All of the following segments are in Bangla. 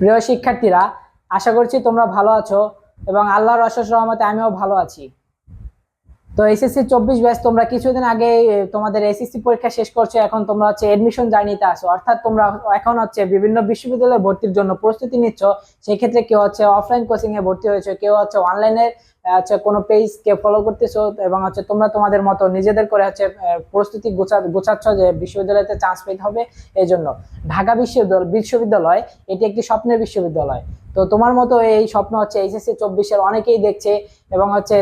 প্রিয় শিক্ষার্থীরা, আশা করছি তোমরা ভালো আছো এবং আল্লাহর অশেষ রহমতে আমিও ভালো আছি। তো এসএসসি চব্বিশ ব্যাস তোমরা কিছুদিন আগে তোমাদের এসএসসি পরীক্ষা শেষ করছ, এখন তোমরা হচ্ছে এডমিশন জার্নিতে আসো অর্থাৎ তোমরা এখন হচ্ছে বিভিন্ন বিশ্ববিদ্যালয়ে ভর্তির জন্য প্রস্তুতি নিচ্ছ। সেক্ষেত্রে কেউ হচ্ছে অফলাইন কোচিংয়ে ভর্তি হয়েছে, কেউ হচ্ছে অনলাইনে হচ্ছে কোনো পেজ কে ফলো করতেছো এবং হচ্ছে তোমরা তোমাদের মতো নিজেদের করে হচ্ছে প্রস্তুতি গোছা গোছাচ্ছ যে বিশ্ববিদ্যালয়তে চান্স পেতে হবে এই জন্য ঢাকা বিশ্ববিদ্যালয় বিশ্ববিদ্যালয়, এটি একটি স্বপ্নের বিশ্ববিদ্যালয়। তো তোমার মতো এই স্বপ্ন হচ্ছে এইচএসসি চব্বিশের অনেকেই দেখছে এবং হচ্ছে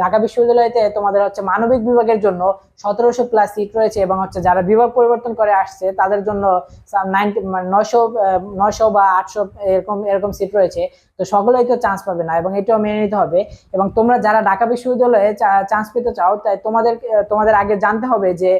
ঢাকা বিশ্ববিদ্যালয়তে তোমাদের হচ্ছে মানবিক বিভাগের জন্য সতেরোশো প্লাস সিট রয়েছে এবং হচ্ছে যারা বিভাগ পরিবর্তন করে আসছে, তাদের জন্য নাইনটি নয়শো নয়শো বা আটশো এরকম এরকম সিট রয়েছে। তো সকলেই তো চান্স পাবে না এবং এটাও মেনে নিতে হবে। এবং তোমরা যারা ঢাকা বিশ্ববিদ্যালয়ে চান্স পেতে চাও, তাই তোমাদের তোমাদের আগে জানতে হবে যে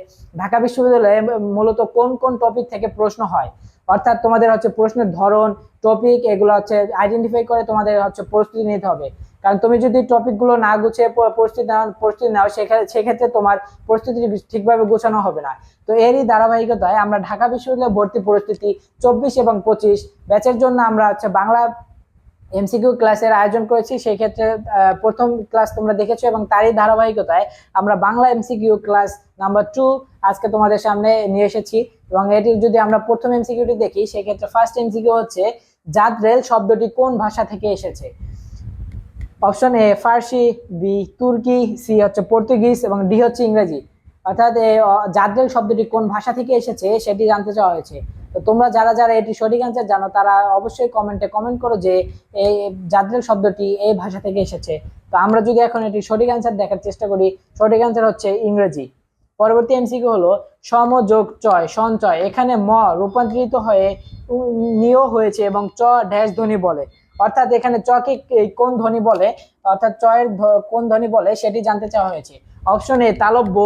ঢাকা বিশ্ববিদ্যালয়ে মূলত কোন কোন টপিক থেকে প্রশ্ন হয়। অর্থাৎ তোমাদের হচ্ছে প্রশ্নের ধরন টপিক এগুলো হচ্ছে আইডেন্টিফাই করে তোমাদের হচ্ছে প্রস্তুতি নিতে হবে। কারণ তুমি যদি টপিকগুলো না গুছিয়ে প্রস্তুতি নাও প্রস্তুতি নাও সেক্ষেত্রে তোমার প্রস্তুতি ঠিকভাবে গোছানো হবে না। তো এরই ধারাবাহিকতায় আমরা ঢাকা বিশ্ববিদ্যালয়ে ভর্তি প্রস্তুতি চব্বিশ এবং পঁচিশ। ব্যাচের জন্য আমরা হচ্ছে বাংলা এমসিকিউ ক্লাসের আয়োজন করেছি, সেই ক্ষেত্রে প্রথম ক্লাস তোমরা দেখেছ এবং তারই ধারাবাহিকতায় আমরা Bangla MCQ class number two আজকে তোমাদের সামনে নিয়ে এসেছি এবং এটি যদি আমরা প্রথম এমসিকিউটি দেখি সেক্ষেত্রে ফার্স্ট এমসিকিউ হচ্ছে জাত রেল শব্দটি কোন ভাষা থেকে এসেছে? অপশন এ ফার্সি বি তুর্কি সি হচ্ছে পর্তুগিজ এবং ডি হচ্ছে ইংরেজি। অর্থাৎ অ- জাদ্রেল শব্দটি কোন ভাষা থেকে এসেছে, সেটি জানতে চাওয়া হয়েছে। তো তোমরা যারা যারা এটি সঠিক অ্যান্সার জানো, তারা অবশ্যই কমেন্টে কমেন্ট করো যে এই জাদ্রেল শব্দটি এই ভাষা থেকে এসেছে। তো আমরা যদি এখন এটি সঠিক অ্যান্সার দেখার চেষ্টা করি, সঠিক অ্যান্সার হচ্ছে ইংরেজি। পরবর্তী এমসিকিউ হলো সম যোগ চয়, সঞ্চয়। এখানে ম রূপান্তরিত হয়ে নিয় হয়েছে এবং চ ড্যাশ ধ্বনি বলে। অর্থাৎ এখানে চকে কোন ধ্বনি বলে? অর্থাৎ চয়ের কোন ধ্বনি বলে? সেটি জানতে চাওয়া হয়েছে। অপশন এ তালব্য।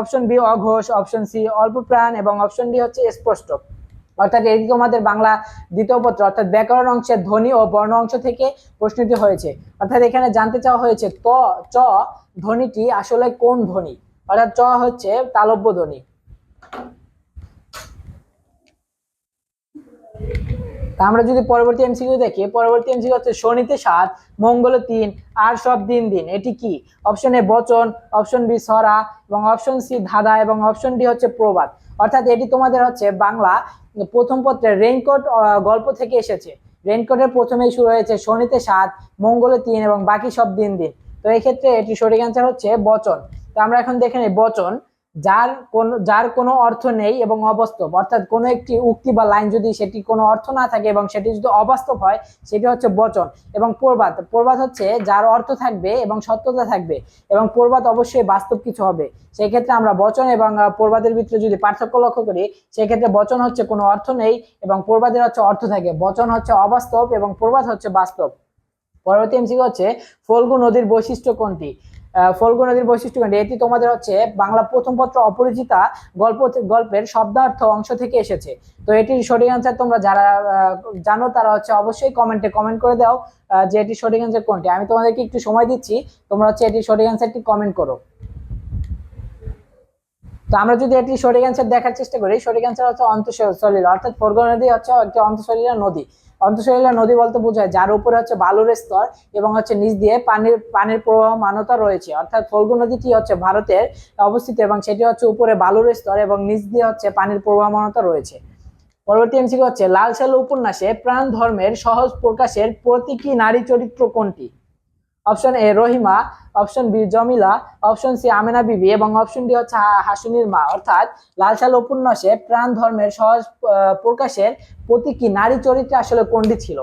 অপশন বি অঘোষ। অপশন সি অল্প প্রাণ এবং অপশন ডি হচ্ছে স্পষ্ট। অর্থাৎ এটি তোমাদের বাংলা দ্বিতীয় পত্র, অর্থাৎ ব্যাকরণ অংশের ধ্বনি ও বর্ণ অংশ থেকে প্রশ্নটি হয়েছে। অর্থাৎ এখানে জানতে চাওয়া হয়েছে ত, চ ধ্বনিটি আসলে কোন ধ্বনি? অর্থাৎ চ হচ্ছে তালব্য ধ্বনি। তা আমরা যদি পরবর্তী এমসিকিউ দেখি, পরবর্তী এমসিকিউ হচ্ছে শনিতে সাত, মঙ্গলে তিন, আর সব দিন দিন। এটি কি? অপশন এ বচন অপশন বি সরা, এবং অপশন সি ধাঁধা, এবং অপশন ডি হচ্ছে প্রবাদ। অর্থাৎ এটি তোমাদের হচ্ছে বাংলা প্রথম পত্রের রেইনকোট গল্প থেকে এসেছে। রেইনকোটের প্রথমেই শুরু হয়েছে শনিতে সাত, মঙ্গলে তিন, এবং বাকি সব দিন দিন। তো এই ক্ষেত্রে এটি সঠিক অ্যান্সার হচ্ছে বচন। তো আমরা এখন দেখে নিই বচন। যার কোন, যার কোনো অর্থ নেই এবং অবাস্তব। অর্থাৎ কোনো একটি উক্তি বা লাইন যদি সেটি কোনো অর্থ না থাকে এবং সেটি যদি অবাস্তব হয়, সেটি হচ্ছে বচন এবং প্রবাদ। প্রবাদ হচ্ছে যার অর্থ থাকবে এবং সত্যতা থাকবে এবং প্রবাদ অবশ্যই বাস্তব কিছু হবে। সেই ক্ষেত্রে আমরা বচন এবং প্রবাদের ভিতরে যদি পার্থক্য লক্ষ্য করি, সেক্ষেত্রে বচন হচ্ছে কোনো অর্থ নেই এবং প্রবাদের হচ্ছে অর্থ থাকে। বচন হচ্ছে অবাস্তব এবং প্রবাদ হচ্ছে বাস্তব। পরবর্তী এমসিকিউ হচ্ছে, ফল্গু নদীর বৈশিষ্ট্য কোনটি? ফল্গু নদীর বৈশিষ্ট্য কোনটি এটি তোমাদের হচ্ছে বাংলা প্রথম পত্র অপরিচিতা গল্প গল্পের শব্দার্থ অংশ থেকে এসেছে। তো এটির সঠিক অ্যান্সার তোমরা যারা জানো তারা হচ্ছে অবশ্যই কমেন্টে কমেন্ট করে দাও যে এটির সঠিক অ্যান্সার কোনটি। আমি তোমাদেরকে একটু সময় দিচ্ছি, তোমরা হচ্ছে এটির সঠিক অ্যান্সারটি কমেন্ট করো। তো আমরা যদি এটি সঠিক অ্যান্সার দেখার চেষ্টা করি, সঠিক অ্যান্সার হচ্ছে অন্তঃসলিল অর্থাৎ ফোরগো নদী হচ্ছে একটি অন্তঃসলিলা নদী। অন্তঃসলিলা নদী বলতে বোঝায় যার উপরে হচ্ছে বালুর স্তর এবং হচ্ছে নিচ দিয়ে পানির পানির প্রবাহমানতা রয়েছে। অর্থাৎ ফল্গু নদীটি হচ্ছে ভারতের অবস্থিত এবং সেটি হচ্ছে উপরে বালুর স্তর এবং নিচ দিয়ে হচ্ছে পানির প্রবাহমানতা রয়েছে। পরবর্তী এমসিকিউ হচ্ছে লাল সালু উপন্যাসে প্রাণ ধর্মের সহজ প্রকাশের প্রতীকী নারী চরিত্র কোনটি? Option A Rahima option B Jamila option C Amena Bibi এবং অপশন ডি হচ্ছে হাসিনীর মা। অর্থাৎ লালসাল উপন্যাসে প্রাণ ধর্মের সহজ প্রকাশের প্রতীকী নারী চরিত্রে আসলে কোনটি ছিল?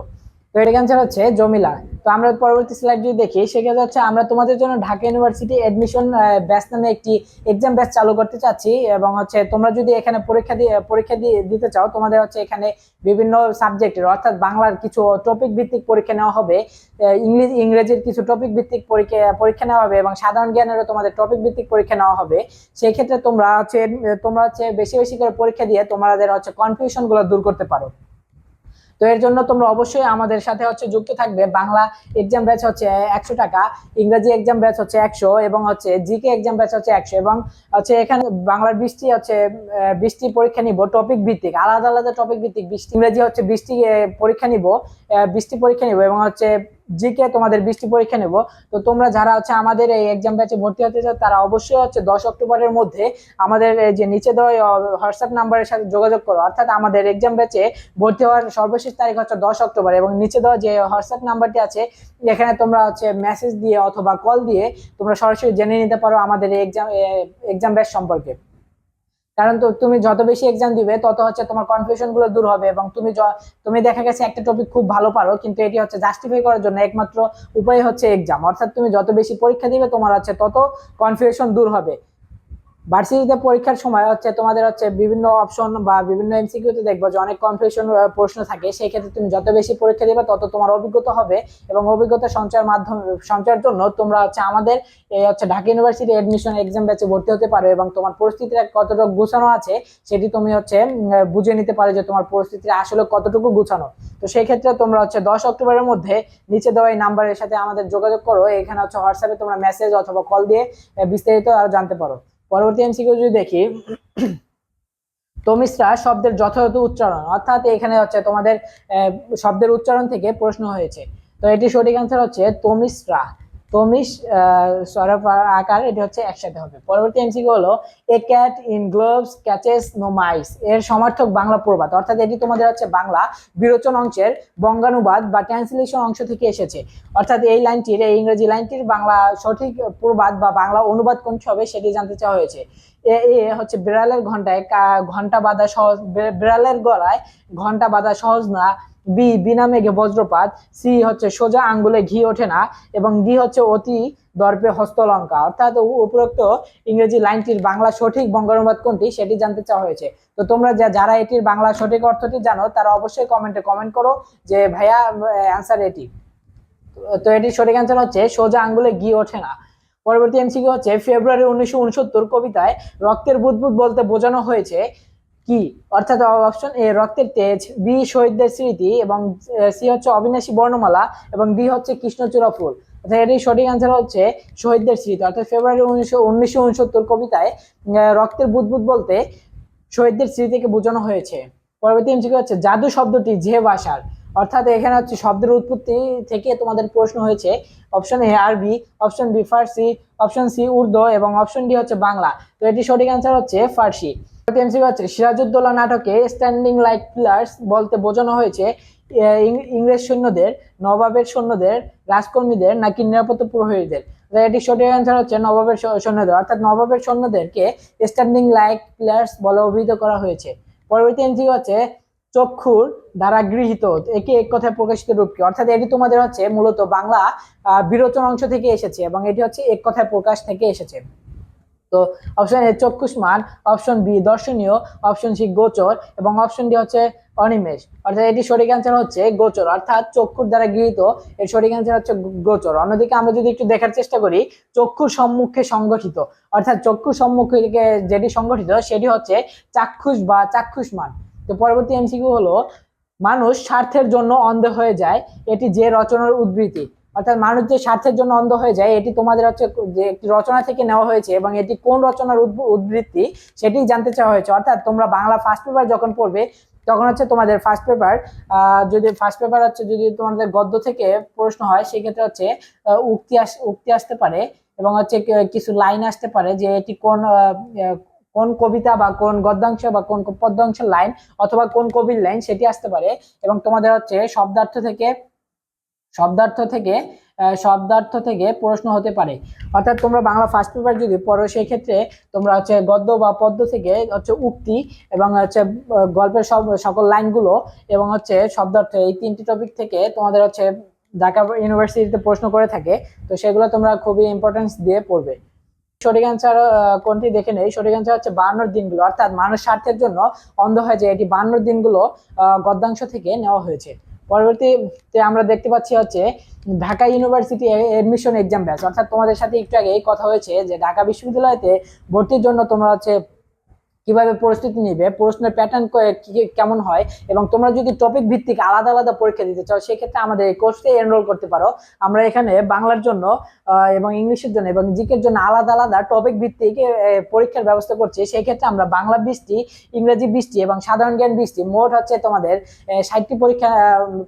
তো এটার অ্যান্সার হচ্ছে জমিলা। তো আমরা পরবর্তী স্লাইড যদি দেখি সেক্ষেত্রে হচ্ছে আমরা তোমাদের জন্য ঢাকা ইউনিভার্সিটি এডমিশন ব্যাচ নামে একটি এক্সাম ব্যাচ চালু করতে চাচ্ছি এবং হচ্ছে তোমরা যদি এখানে পরীক্ষা দিয়ে পরীক্ষা দিয়ে দিতে চাও, তোমাদের হচ্ছে এখানে বিভিন্ন সাবজেক্টের অর্থাৎ বাংলার কিছু টপিক ভিত্তিক পরীক্ষা নেওয়া হবে ইংলিশ, ইংরেজির কিছু টপিক ভিত্তিক পরীক্ষা পরীক্ষা নেওয়া হবে এবং সাধারণ জ্ঞানেরও তোমাদের টপিক ভিত্তিক পরীক্ষা নেওয়া হবে। সেই ক্ষেত্রে তোমরা হচ্ছে তোমরা হচ্ছে বেশি বেশি করে পরীক্ষা দিয়ে তোমাদের হচ্ছে কনফিউশনগুলো দূর করতে পারো। তো এর জন্য তোমরা অবশ্যই আমাদের সাথে হচ্ছে যুক্ত থাকবে। বাংলা এক্সাম ব্যাচ হচ্ছে একশো টাকা, ইংরেজি এক্সাম ব্যাচ হচ্ছে একশো এবং হচ্ছে জিকে এক্সাম ব্যাচ হচ্ছে একশো এবং হচ্ছে এখানে বাংলার বৃষ্টি হচ্ছে বৃষ্টি পরীক্ষা নিব টপিক ভিত্তিক, আলাদা আলাদা টপিক ভিত্তিক বৃষ্টি। ইংরেজি হচ্ছে বৃষ্টি পরীক্ষা নিব বৃষ্টি পরীক্ষা নিব এবং হচ্ছে জিকে তোমাদের বৃষ্টি পরীক্ষা নেব। তো তোমরা যারা হচ্ছে আমাদের এই এক্সাম ব্যাচে ভর্তি হতে চাও, তারা অবশ্যই হচ্ছে দশ অক্টোবরের মধ্যে আমাদের যে নিচে দেওয়া হোয়াটসঅ্যাপ নাম্বারের সাথে যোগাযোগ করো। অর্থাৎ আমাদের এক্সাম ব্যাচে ভর্তি হওয়ার সর্বশেষ তারিখ হচ্ছে দশ অক্টোবর এবং নিচে দেওয়া যে হোয়াটসঅ্যাপ নাম্বারটি আছে, এখানে তোমরা হচ্ছে মেসেজ দিয়ে অথবা কল দিয়ে তোমরা সরাসরি জেনে নিতে পারো আমাদের এই এক্সাম এক্সাম ব্যাচ সম্পর্কে। কারণ তো তুমি যত বেশি এক্সাম দিবে, তত হচ্ছে তোমার কনফিউশনগুলো দূর হবে এবং তুমি তুমি দেখা গেছে একটা টপিক খুব ভালো পারো, কিন্তু এটি হচ্ছে জাস্টিফাই করার জন্য একমাত্র উপায় হচ্ছে এক্সাম অর্থাৎ তুমি যত বেশি পরীক্ষা দিবে, তোমার হচ্ছে তত কনফিউশন দূর হবে। ভার্সিটিতে পরীক্ষার সময় হচ্ছে তোমাদের হচ্ছে বিভিন্ন অপশন বা বিভিন্ন এমসিকিউতে দেখব যে অনেক কনফিউশন প্রশ্ন থাকে। সেই ক্ষেত্রে তুমি যত বেশি পরীক্ষা দিবে, তত তোমার অভিজ্ঞতা হবে এবং অভিজ্ঞতা সঞ্চয়ের মাধ্যমে, সঞ্চয়ের জন্য তোমরা হচ্ছে আমাদের এই হচ্ছে ঢাকা ইউনিভার্সিটি এডমিশন এক্সাম ব্যাচে ভর্তি হতে পারো এবং তোমার পরিস্থিতিটা কতটুকু গুছানো আছে, সেটি তুমি হচ্ছে বুঝে নিতে পারো যে তোমার পরিস্থিতি আসলে কতটুকু গুছানো। তো সেই ক্ষেত্রে তোমরা হচ্ছে দশ অক্টোবরের মধ্যে নিচে দেওয়া এই নাম্বারের সাথে আমাদের যোগাযোগ করো। এখানে হচ্ছে হোয়াটসঅ্যাপে তোমরা মেসেজ অথবা কল দিয়ে বিস্তারিত আরও জানতে পারো। পরবর্তী এমসিকিউ যদি দেখি তমিশ্রা শব্দের যথাযথ উচ্চারণ, অর্থাৎ এখানে হচ্ছে তোমাদের শব্দের উচ্চারণ থেকে প্রশ্ন হয়েছে। তো এটি সঠিক অ্যান্সার হচ্ছে তমিশ্রা তমিশ আর আকার, এটি হচ্ছে একসাথে হবে। পরবর্তী এমসিকিউ হলো a cat in gloves catches no mice এর সমর্থক বাংলা প্রবাদ। অর্থাৎ এটি তোমাদের হচ্ছে বাংলা বিরোচন অংশের বঙ্গানুবাদ বা ট্রান্সলেশন অংশ থেকে এসেছে। অর্থাৎ এই লাইনটির, এই ইংরেজি লাইনটির বাংলা সঠিক প্রবাদ বা বাংলা অনুবাদ কোনটি হবে সেটি জানতে চাওয়া হয়েছে। হচ্ছে বিড়ালের ঘন্টায় ঘণ্টা বাঁধা সহজ বিড়ালের গলায় ঘণ্টা বাঁধা সহজ না বি বিনা মেঘে বজ্রপাত সি হচ্ছে সোজা আঙ্গুলে ঘি ওঠে না, এবং ডি হচ্ছে অতি দর্পে হস্তলঙ্কা। অর্থাৎ উপরোক্ত ইংরেজি লাইনটির বাংলা সঠিক বঙ্গানুবাদ কোনটি সেটি জানতে চাওয়া হয়েছে। তো তোমরা যা- যারা এটির বাংলা সঠিক অর্থটি জানো, তারা অবশ্যই কমেন্টে কমেন্ট করো যে, ভাইয়া অ্যান্সার এটি। তো- তো এটির সঠিক অ্যান্সার হচ্ছে, সোজা আঙ্গুলে ঘি ওঠে না। পরবর্তী এমসিকিউ হচ্ছে ফেব্রুয়ারি উনিশশো উনসত্তর কবিতায় রক্তের বুদবুদ বলতে বোঝানো হয়েছে কি? অর্থাৎ অপশন এ, রক্তের তেজ, বি, শহীদদের স্মৃতি এবং সি হচ্ছে অবিনাশী বর্ণমালা এবং ডি হচ্ছে কৃষ্ণচূড়া ফুল। অর্থাৎ এটির সঠিক অ্যান্সার হচ্ছে শহীদদের স্মৃতি। অর্থাৎ ফেব্রুয়ারি উনিশশো উনিশশো উনসত্তর কবিতায় রক্তের বুদবুদ বলতে শহীদদের স্মৃতিকে বোঝানো হয়েছে। পরবর্তী এমসিকিউ হচ্ছে জাদু শব্দটি যে ভাষার অর্থাৎ এখানে হচ্ছে শব্দের উৎপত্তি থেকে তোমাদের প্রশ্ন হয়েছে অপশন এ আরবি option B Farsi option C Urdu এবং অপশন ডি হচ্ছে বাংলা। তো এটি সঠিক অ্যান্সার হচ্ছে ফার্সি হচ্ছে, সিরাজউদ্দৌলা নাটকে স্ট্যান্ডিং লাইক পিলার্স বলতে বোঝানো হয়েছে ইংরেজ সৈন্যদের, নবাবের সৈন্যদের, রাজকর্মীদের নাকি নিরাপত্তা প্রহরীদের এটি সঠিক অ্যান্সার হচ্ছে নবাবের সৈন্যদের। অর্থাৎ নবাবের সৈন্যদেরকে স্ট্যান্ডিং লাইক পিলার্স বলে অভিহিত করা হয়েছে। পরবর্তী এমসিকিউ হচ্ছে চক্ষুর দ্বারা গৃহীত, একে এক কথায় প্রকাশিত রূপ কি? অর্থাৎ এটি তোমাদের হচ্ছে মূলত বাংলা বিরোচন অংশ থেকে এসেছে এবং এটি হচ্ছে এক কথায় প্রকাশ থেকে এসেছে। তো অপশন এ চক্ষুষ্মান অপশন বি দর্শনীয় অপশন সি গোচর এবং অপশন ডি হচ্ছে অনিমেষ। অর্থাৎ এটি সঠিক অ্যান্সার হচ্ছে গোচর। অর্থাৎ চক্ষুর দ্বারা গৃহীত, এর সঠিক অ্যান্সার হচ্ছে গোচর। অন্যদিকে আমরা যদি একটু দেখার চেষ্টা করি, চক্ষুর সম্মুখে সংগঠিত। অর্থাৎ চক্ষুর সম্মুখে যেটি সংগঠিত, সেটি হচ্ছে চাক্ষুষ বা চাক্ষুষ্মান। তো পরবর্তী এমসিকিউ হলো, মানুষ স্বার্থের জন্য অন্ধ হয়ে যায়, এটি যে রচনার উদ্বৃত্তি অর্থাৎ মানুষ যে স্বার্থের জন্য অন্ধ হয়ে যায়, এটি তোমাদের হচ্ছে যে একটি রচনা থেকে নেওয়া হয়েছে এবং এটি কোন রচনার উদ্বৃত্তি সেটি জানতে চাওয়া হয়েছে। অর্থাৎ তোমরা বাংলা ফার্স্ট পেপার যখন পড়বে, তখন হচ্ছে তোমাদের ফার্স্ট পেপার যদি ফার্স্ট পেপার হচ্ছে যদি তোমাদের গদ্য থেকে প্রশ্ন হয়, সেক্ষেত্রে হচ্ছে উক্তি আস, উক্তি আসতে পারে এবং হচ্ছে কিছু লাইন আসতে পারে যে এটি কোন কোন কবিতা বা কোন গদ্যাংশ বা কোন পদ্যাংশের লাইন অথবা কোন কবির লাইন সেটি আসতে পারে। এবং তোমাদের হচ্ছে শব্দার্থ থেকে শব্দার্থ থেকে শব্দার্থ থেকে প্রশ্ন হতে পারে। অর্থাৎ তোমরা বাংলা ফার্স্ট পেপার যদি পড়ো সেই ক্ষেত্রে তোমরা হচ্ছে গদ্য বা পদ্য থেকে হচ্ছে উক্তি এবং হচ্ছে গল্পের সব, সকল লাইনগুলো এবং হচ্ছে শব্দার্থ এই তিনটি টপিক থেকে তোমাদের হচ্ছে ঢাকা ইউনিভার্সিটিতে প্রশ্ন করে থাকে। তো সেগুলো তোমরা খুবই ইম্পর্টেন্স দিয়ে পড়বে। সঠিক অ্যান্সার কোনটি দেখে নেই। সঠিক অ্যান্সার হচ্ছে বান্নর দিনগুলো। অর্থাৎ মানুষ স্বার্থের জন্য অন্ধ হয়ে যায়। এটি বান্নর দিনগুলো গদ্যাংশ থেকে নেওয়া হয়েছে। পরবর্তীতে আমরা দেখতে পাচ্ছি হচ্ছে Dhaka university admission exam batch অর্থাৎ তোমাদের সাথে একটু আগে কথা হয়েছে যে ঢাকা বিশ্ববিদ্যালয়তে ভর্তির জন্য তোমরা হচ্ছে কীভাবে প্রস্তুতি নিবে, প্রশ্নের প্যাটার্ন কেমন হয় এবং তোমরা যদি টপিক ভিত্তিক আলাদা আলাদা পরীক্ষা দিতে চাও, সেক্ষেত্রে আমাদের এই কোর্সে এনরোল করতে পারো। আমরা এখানে বাংলার জন্য এবং ইংলিশের জন্য এবং জিকের জন্য আলাদা আলাদা টপিক ভিত্তিক পরীক্ষার ব্যবস্থা করছি। সেই ক্ষেত্রে আমরা বাংলা বিশটি ইংরেজি বিশটি এবং সাধারণ জ্ঞান বিশটি মোট হচ্ছে তোমাদের ষাটটি পরীক্ষা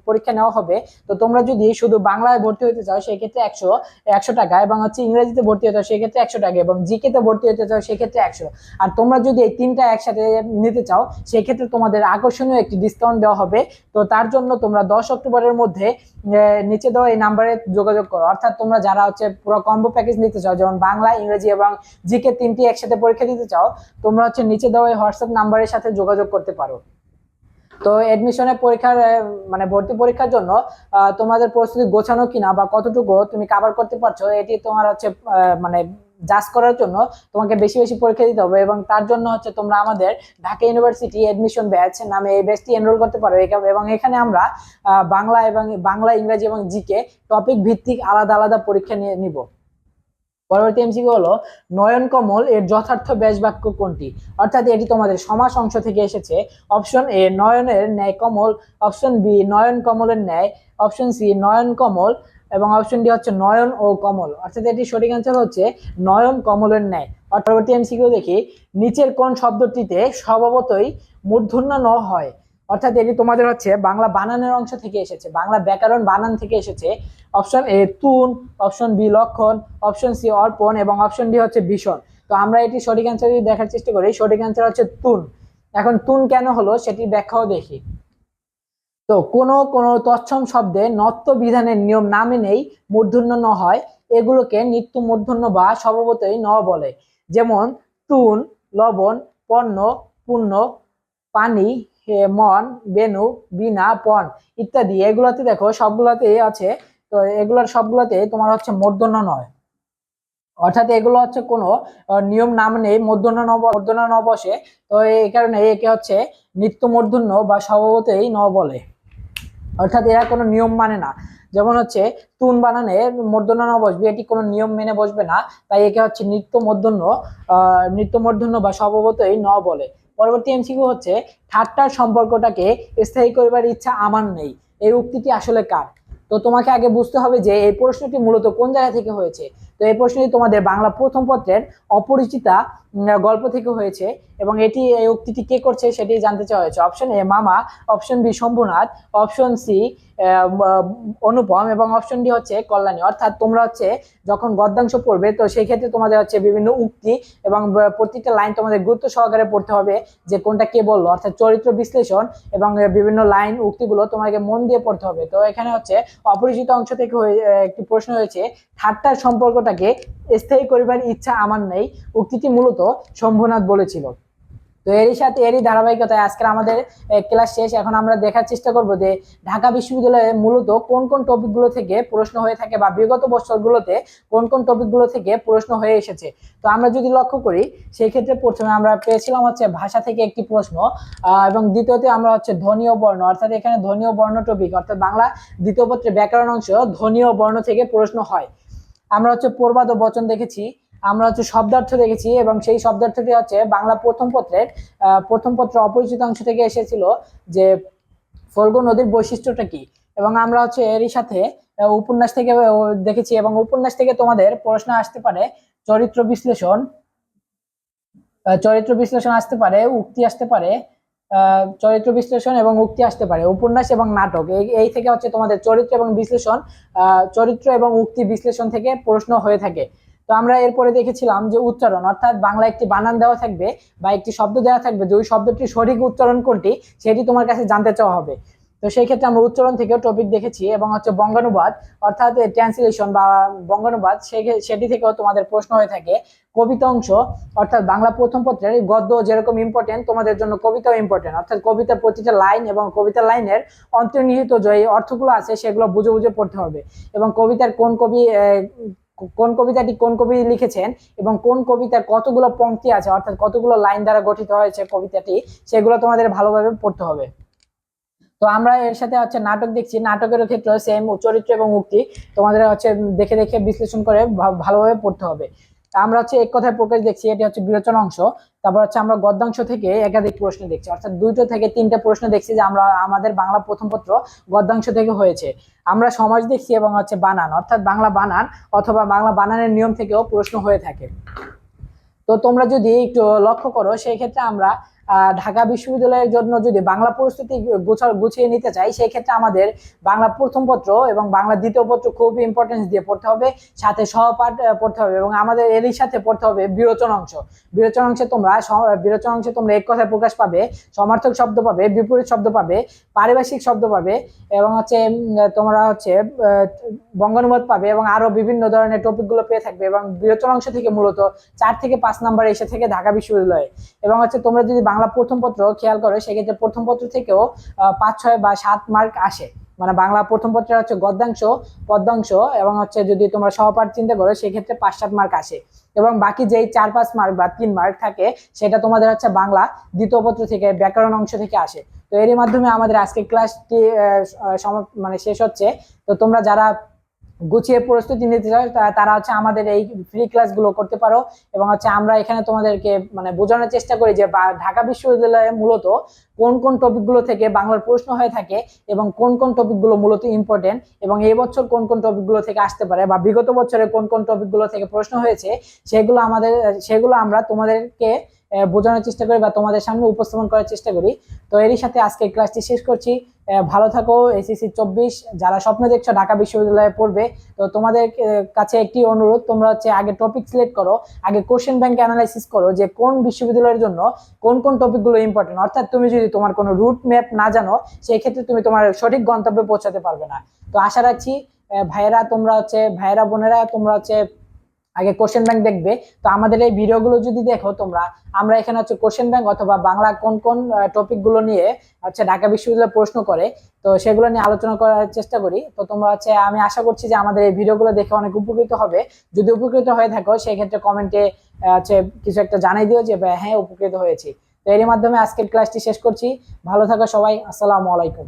পরীক্ষা নেওয়া হবে। তো তোমরা যদি শুধু বাংলায় ভর্তি হতে চাও, সেক্ষেত্রে একশো একশো টাকা এবং হচ্ছে ইংরেজিতে ভর্তি হতে চাও, সেক্ষেত্রে একশো টাকা এবং জিকেতে ভর্তি হতে চাও, সেক্ষেত্রে একশো। আর তোমরা যদি এই তিনটা একসাথে নিতে চাও, সেক্ষেত্রে তোমাদের আকর্ষণীয় একটি ডিসকাউন্ট দেওয়া হবে। তো তার জন্য তোমরা দশ অক্টোবরের মধ্যে নিচে দেওয়া এই নাম্বারে যোগাযোগ করো। অর্থাৎ তোমরা যারা হচ্ছে পুরো কম্বো প্যাকেজ নিতে চাও, যেমন বাংলা, ইংরেজি এবং জিকে তিনটি একসাথে পরীক্ষা দিতে চাও, তোমরা হচ্ছে নিচে দেওয়া এই হোয়াটসঅ্যাপ নাম্বারের সাথে যোগাযোগ করতে পারো। তো এডমিশনের পরীক্ষার মানে ভর্তি পরীক্ষার জন্য তোমাদের প্রস্তুতি গোছানো কিনা বা কতটুকু তুমি কাভার করতে পারছ, এটি তোমার হচ্ছে মানে জাজ করার জন্য তোমাকে বেশি বেশি পরীক্ষা দিতে হবে এবং তার জন্য হচ্ছে তোমরা আমাদের ঢাকা ইউনিভার্সিটি এডমিশন ব্যাচ নামে এই ব্যাচটি এনরোল করতে পারো। এবং এখানে আমরা বাংলা এবং বাংলা, ইংরেজি এবং জিকে টপিক ভিত্তিক আলাদা আলাদা পরীক্ষা নিয়ে নিব। পরবর্তী এমসিকিউ হলো নয়ন কমল এর যথার্থ ব্যাস বাক্য কোনটি? অর্থাৎ এটি তোমাদের সমাস অংশ থেকে এসেছে। অপশন এ নয়নের ন্যায় কমল। অপশন বি নয়ন কমলের ন্যায়। অপশন সি নয়ন কমল। এবং অপশন ডি হচ্ছে নয়ন ও কমল। অর্থাৎ এটি সঠিক অ্যান্সার হচ্ছে নয়ন কমলের ন্যায়। পরবর্তী এমসিকিউ দেখি। নিচের কোন শব্দটিতে স্বভাবতই মূর্ধন্য ন হয়? অর্থাৎ এটি তোমাদের হচ্ছে বাংলা বানানের অংশ থেকে এসেছে, বাংলা ব্যাকরণ বানান থেকে এসেছে। অপশন এ তুন অপশন বি লক্ষণ অপশন সি অর্পণ এবং অপশন ডি হচ্ছে ভীষণ। তো আমরা এটি সঠিক অ্যান্সার যদি দেখার চেষ্টা করি, সঠিক অ্যান্সার হচ্ছে তুন। এখন তুন কেন হলো সেটি ব্যাখ্যাও দেখি। তো কোন কোন তৎসম শব্দে নত্ব বিধানের নিয়ম না মেনেই মূর্ধন্য ন হয়, এগুলোকে নিত্য মূর্ধন্য বা স্বভাবতই ন বলে। যেমন, তুন, লবণ, পণ্য, পুণ্য, পানি মন বেনু বিনা পণ ইত্যাদি। এগুলোতে দেখো সবগুলোতে আছে, তো এগুলোর সবগুলোতে তোমার হচ্ছে মূর্ধন্য নয়। অর্থাৎ এগুলো হচ্ছে কোনো নিয়ম নাম নেই মূর্ধন্য ন ব- মূর্ধন্য ন বসে, তো এই কারণে একে হচ্ছে নিত্য মূর্ধন্য বা স্বভাবতই ন বলে। অর্থাৎ এরা কোনো নিয়ম মানে না। যেমন হচ্ছে, তুন বানানে মূর্ধন্য ন বসবে, এটি কোনো নিয়ম মেনে বসবে না, তাই একে হচ্ছে নিত্য মূর্ধন্য নিত্য মূর্ধন্য বা স্বভাবতই ন বলে। পরবর্তী এমসিকিউ হচ্ছে, ঠাট্টার সম্পর্কটাকে স্থায়ী করবার ইচ্ছা আমার নেই। এই উক্তিটি আসলে কার? তো তোমাকে আগে বুঝতে হবে যে, এই প্রশ্নটি মূলত কোন জায়গা থেকে হয়েছে? তো এই প্রশ্নটি তোমাদের বাংলা প্রথম পত্রের অপরিচিতা গল্প থেকে হয়েছে এবং এটি, এই উক্তিটি কে করছে সেটি জানতে চাওয়া হয়েছে। অপশন এ মামা option B Shambhunath option C Anupam এবং অপশন ডি হচ্ছে কল্যাণী। অর্থাৎ তোমরা হচ্ছে যখন গদ্যাংশ পড়বে, তো সেই ক্ষেত্রে তোমাদের হচ্ছে বিভিন্ন উক্তি এবং প্রত্যেকটা লাইন তোমাদের গুরুত্ব সহকারে পড়তে হবে যে কোনটা কে বলল। অর্থাৎ চরিত্র বিশ্লেষণ এবং বিভিন্ন লাইন উক্তিগুলো তোমাকে মন দিয়ে পড়তে হবে। তো এখানে হচ্ছে অপরিচিত অংশ থেকে একটি প্রশ্ন হয়েছে, ঠাট্টার সম্পর্কটাকে স্থায়ী করিবার ইচ্ছা আমার নেই, উক্তিটি মূলত শম্ভুনাথ বলেছিল। তো এরই সাথে এরই ধারাবাহিকতায় আজকে আমাদের ক্লাস শেষ। এখন আমরা দেখার চেষ্টা করব যে ঢাকা বিশ্ববিদ্যালয়ে মূলত কোন কোন টপিকগুলো থেকে প্রশ্ন হয়ে থাকে বা বিগত বছরগুলোতে কোন কোন টপিকগুলো থেকে প্রশ্ন হয়ে এসেছে। তো আমরা যদি লক্ষ্য করি সেই ক্ষেত্রে প্রথমে আমরা পেয়েছিলাম হচ্ছে ভাষা থেকে একটি প্রশ্ন এবং দ্বিতীয়তে আমরা হচ্ছে ধ্বনি ও বর্ণ, অর্থাৎ এখানে ধ্বনি ও বর্ণ টপিক, অর্থাৎ বাংলা দ্বিতীয় পত্রে ব্যাকরণ অংশ ধ্বনি ও বর্ণ থেকে প্রশ্ন হয়। আমরা হচ্ছে প্রবাদ ও বচন দেখেছি, আমরা হচ্ছে শব্দার্থ দেখেছি এবং সেই শব্দার্থটি হচ্ছে বাংলা প্রথম পত্রের প্রথম পত্র অপরিচিত অংশ থেকে এসেছিল যে ফল্গু নদীর বৈশিষ্ট্যটা কি? এবং আমরা হচ্ছে এরই সাথে উপন্যাস থেকে দেখেছি এবং উপন্যাস থেকে তোমাদের প্রশ্ন আসতে পারে, চরিত্র বিশ্লেষণ চরিত্র বিশ্লেষণ আসতে পারে, উক্তি আসতে পারে চরিত্র বিশ্লেষণ এবং উক্তি আসতে পারে, উপন্যাস এবং নাটক। এই থেকে হচ্ছে তোমাদের চরিত্র এবং বিশ্লেষণ চরিত্র এবং উক্তি বিশ্লেষণ থেকে প্রশ্ন হয়ে থাকে। তো আমরা এরপরে দেখেছিলাম যে উচ্চারণ, অর্থাৎ বাংলা একটি বানান দেওয়া থাকবে বা একটি শব্দ দেওয়া থাকবে, যে ওই শব্দটির সঠিক উচ্চারণ কোনটি, সেটি তোমার কাছে জানতে চাওয়া হবে। তো সেই ক্ষেত্রে আমরা উচ্চারণ থেকেও টপিক দেখেছি এবং হচ্ছে বঙ্গানুবাদ, অর্থাৎ ট্রান্সলেশন বা বঙ্গানুবাদ সেটি থেকেও তোমাদের প্রশ্ন হয়ে থাকে। কবিতা অংশ, অর্থাৎ বাংলা প্রথম পত্রের গদ্য যেরকম ইম্পর্টেন্ট তোমাদের জন্য কবিতাও ইম্পর্টেন্ট অর্থাৎ কবিতার প্রতিটা লাইন এবং কবিতার লাইনের অন্তর্নিহিত যে অর্থগুলো আছে, সেগুলো বুঝে বুঝে পড়তে হবে। এবং কবিতার কোন কবি কোন কবিতাটি কোন কবি লিখেছেন এবং কোন কবিতার কতগুলো পঙ্ক্তি আছে, অর্থাৎ কতগুলো লাইন দ্বারা গঠিত হয়েছে কবিতাটি, সেগুলো তোমাদের ভালোভাবে পড়তে হবে। তো আমরা এর সাথে হচ্ছে নাটক দেখছি। নাটকের ক্ষেত্রে সেম চরিত্র এবং উক্তি। তোমাদের হচ্ছে দেখে দেখে বিশ্লেষণ করে ভালোভাবে পড়তে হবে। আমরা হচ্ছে এক কথায় প্রকাশ দেখছি, এটি হচ্ছে বিরোচন অংশ। তারপর হচ্ছে আমরা গদ্যাংশ থেকে একাধিক প্রশ্ন দেখছি। অর্থাৎ দুইটো থেকে তিনটা প্রশ্ন দেখছি যে আমরা, আমাদের বাংলা প্রথম পত্র গদ্যাংশ থেকে হয়েছে। আমরা সমাজ দেখছি এবং হচ্ছে বানান, অর্থাৎ বাংলা বানান অথবা বাংলা বানানের নিয়ম থেকেও প্রশ্ন হয়ে থাকে। তো তোমরা যদি একটু লক্ষ্য করো, সেই ক্ষেত্রে আমরা ঢাকা বিশ্ববিদ্যালয়ের জন্য যদি বাংলা পরিস্থিতি গুছিয়ে নিতে চাই সেই ক্ষেত্রে আমাদের বাংলা প্রথম পত্র এবং বাংলা দ্বিতীয় পত্র খুব ইম্পর্টেন্স দিয়ে পড়তে হবে। সাথে সহপাঠ পড়তে হবে এবং আমাদের এরই সাথে পড়তে হবে বিরোচন অংশ। বিরোচন অংশে তোমরা বিরোচন অংশে তোমরা এক কথায় প্রকাশ পাবে, সমার্থক শব্দ পাবে, বিপরীত শব্দ পাবে, পারিভাষিক শব্দ পাবে এবং হচ্ছে তোমরা হচ্ছে বঙ্গানুবাদ পাবে এবং আরও বিভিন্ন ধরনের টপিকগুলো পেয়ে থাকবে এবং বিরোচন অংশ থেকে মূলত চার থেকে পাঁচ নাম্বার এসে থেকে ঢাকা বিশ্ববিদ্যালয়ে। এবং হচ্ছে তোমরা যদি বাংলা প্রথম পত্র খেয়াল করো, সেক্ষেত্রে প্রথম পত্র থেকেও পাঁচ, ছয় বা সাত মার্ক আসে। মানে বাংলা প্রথম পত্রে হচ্ছে গদ্যাংশ, পদ্যাংশ এবং হচ্ছে যদি তোমরা সহপাঠ চিন্তা করো, সেক্ষেত্রে পাঁচ, সাত মার্ক আসে। এবং বাকি যেই চার, পাঁচ মার্ক বা তিন মার্ক থাকে, সেটা তোমাদের হচ্ছে বাংলা দ্বিতীয় পত্র থেকে ব্যাকরণ অংশ থেকে আসে। তো এরই মাধ্যমে আমাদের আজকে ক্লাসটি মানে শেষ হচ্ছে। তো তোমরা যারা গুছিয়ে প্রস্তুতি নিতে চাও তারা হচ্ছে আমাদের এই ফ্রি ক্লাসগুলো করতে পারো এবং হচ্ছে আমরা এখানে তোমাদেরকে মানে বোঝানোর চেষ্টা করি যে ঢাকা বিশ্ববিদ্যালয়ে মূলত কোন কোন টপিকগুলো থেকে বাংলার প্রশ্ন হয়ে থাকে এবং কোন কোন টপিকগুলো মূলত ইম্পর্টেন্ট এবং এই বছর কোন কোন টপিকগুলো থেকে আসতে পারে বা বিগত বছরে কোন কোন টপিকগুলো থেকে প্রশ্ন হয়েছে, সেগুলো আমাদের, সেগুলো আমরা তোমাদেরকে বোঝানোর চেষ্টা করি বা তোমাদের সামনে উপস্থাপন করার চেষ্টা করি। তো এরই সাথে আজকে ক্লাসটি শেষ করছি। ভালো থাকো এসিসি চব্বিশ। যারা স্বপ্ন দেখছ, ঢাকা বিশ্ববিদ্যালয়ে পড়বে, তো তোমাদের কাছে একটি অনুরোধ, তোমরা হচ্ছে আগে টপিক সিলেক্ট করো, আগে কোশ্চেন ব্যাংক অ্যানালাইসিস করো যে কোন বিশ্ববিদ্যালয়ের জন্য কোন কোন টপিকগুলো ইম্পর্টেন্ট অর্থাৎ তুমি যদি তোমার কোনো রুট ম্যাপ না জানো সেই ক্ষেত্রে তুমি তোমার সঠিক গন্তব্যে পৌঁছাতে পারবে না। তো আশা রাখছি ভাইয়েরা, তোমরা হচ্ছে, ভাইয়েরা, বোনেরা, তোমরা হচ্ছে আগে কোশ্চেন ব্যাংক দেখবে। তো আমাদের এই ভিডিওগুলো যদি দেখো তোমরা, আমরা এখানে হচ্ছে কোশ্চেন ব্যাংক অথবা বাংলা কোন কোন টপিকগুলো নিয়ে হচ্ছে ঢাকা বিশ্ববিদ্যালয় প্রশ্ন করে, তো সেগুলো নিয়ে আলোচনা করার চেষ্টা করি। তো তোমরা হচ্ছে, আমি আশা করছি যে আমাদের এই ভিডিওগুলো দেখে অনেক উপকৃত হবে। যদি উপকৃত হয়ে থাকো সেই ক্ষেত্রে কমেন্টে হচ্ছে কিছু একটা জানাই দিও যে হ্যাঁ উপকৃত হয়েছি। তো এরই মাধ্যমে আজকের ক্লাসটি শেষ করছি। ভালো থাকো সবাই, আসসালামু আলাইকুম।